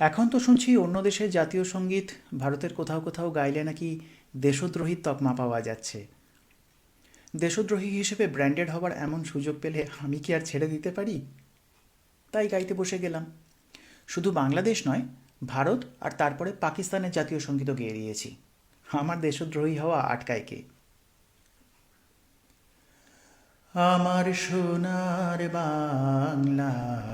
এখন তো শুনছি অন্য দেশের জাতীয় সংগীত ভারতের কোথাও কোথাও গাইলে নাকি দেশদ্রোহীর তকমা পাওয়া যাচ্ছে। দেশদ্রোহী হিসেবে ব্র্যান্ডেড হবার এমন সুযোগ পেলে আমি কি আর ছেড়ে দিতে পারি? তাই গাইতে বসে গেলাম। শুধু বাংলাদেশ নয়, ভারত আর তারপরে পাকিস্তানের জাতীয় সঙ্গীতও গেয়ে দিয়েছি। আমার দেশদ্রোহী হওয়া আটকায় কে? আমার সোনার বাংলা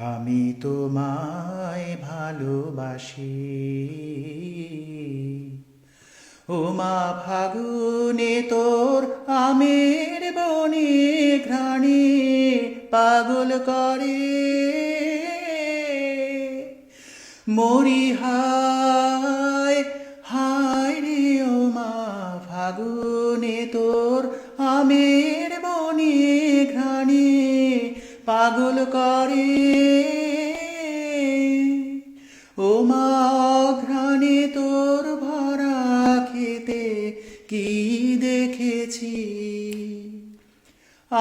আমি তোমায় ভালোবাসি। উমা ফাগুনে তোর আমের বনে ঘ্রাণে পাগল করে। মরি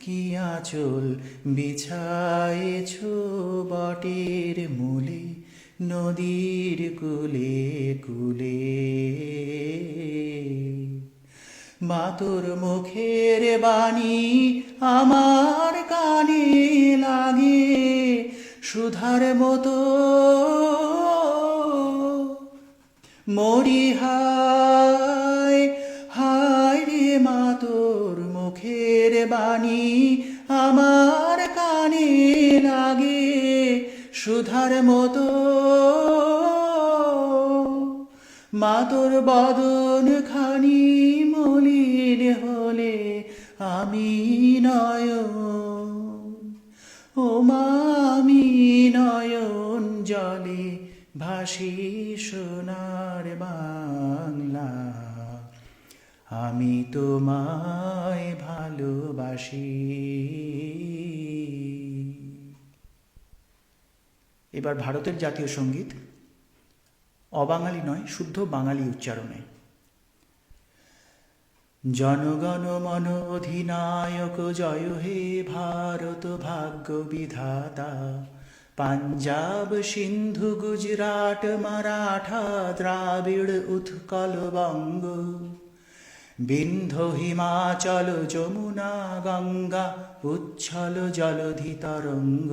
কি আঁচল বিছায়েছ বটের মূলে? নদীর কুলে কুলে। মাতুর মুখের বাণী আমার কানে লাগে, সুধার মতো মরি সুধার মতো। মা তোর বদন খানি মলিন হলে আমি নয়ন। ও মা, আমি নয়ন জলে ভাসি সোনার বাংলা। আমি তোমায় ভালোবাসি। এবার ভারতের জাতীয় সংগীত, অবাঙালি নয়, শুদ্ধ বাঙালি উচ্চারণে। জনগণ মন অধিনায়ক, জয় হে ভারত ভাগ্য বিধাতা। পাঞ্জাব, সিন্ধু, গুজরাট, মারাঠা, দ্রাবিড়, উৎকল বঙ্গ। বিন্ধ হিমাচল, যমুনা, গঙ্গা, উচ্ছল জলধি তরঙ্গ।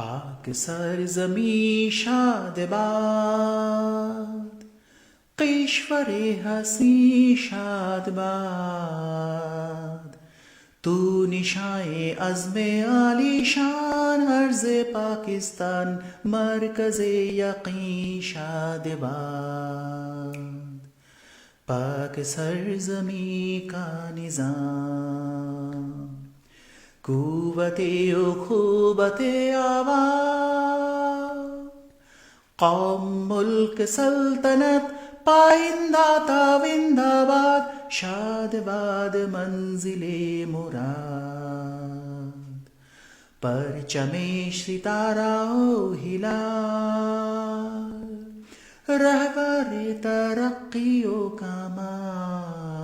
پاک سر زمین شاد باد قیشور ہسی شاد باد۔ تو نشائیں عزم عالی شان، عرض پاکستان مرکز یقین شاد باد۔ پاک سر زمین کا نظام قوتی و خوبت آباد قوم ملک سلطنت پائندہ تاوندہ باد شاد باد منزل مراد پرچم ستارہ و ہلا رہبر ترقی و کمال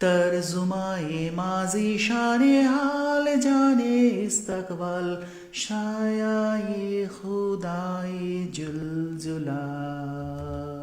ترجمہ ماضی شان حال جانے استقبال شایا خدائی جل جلا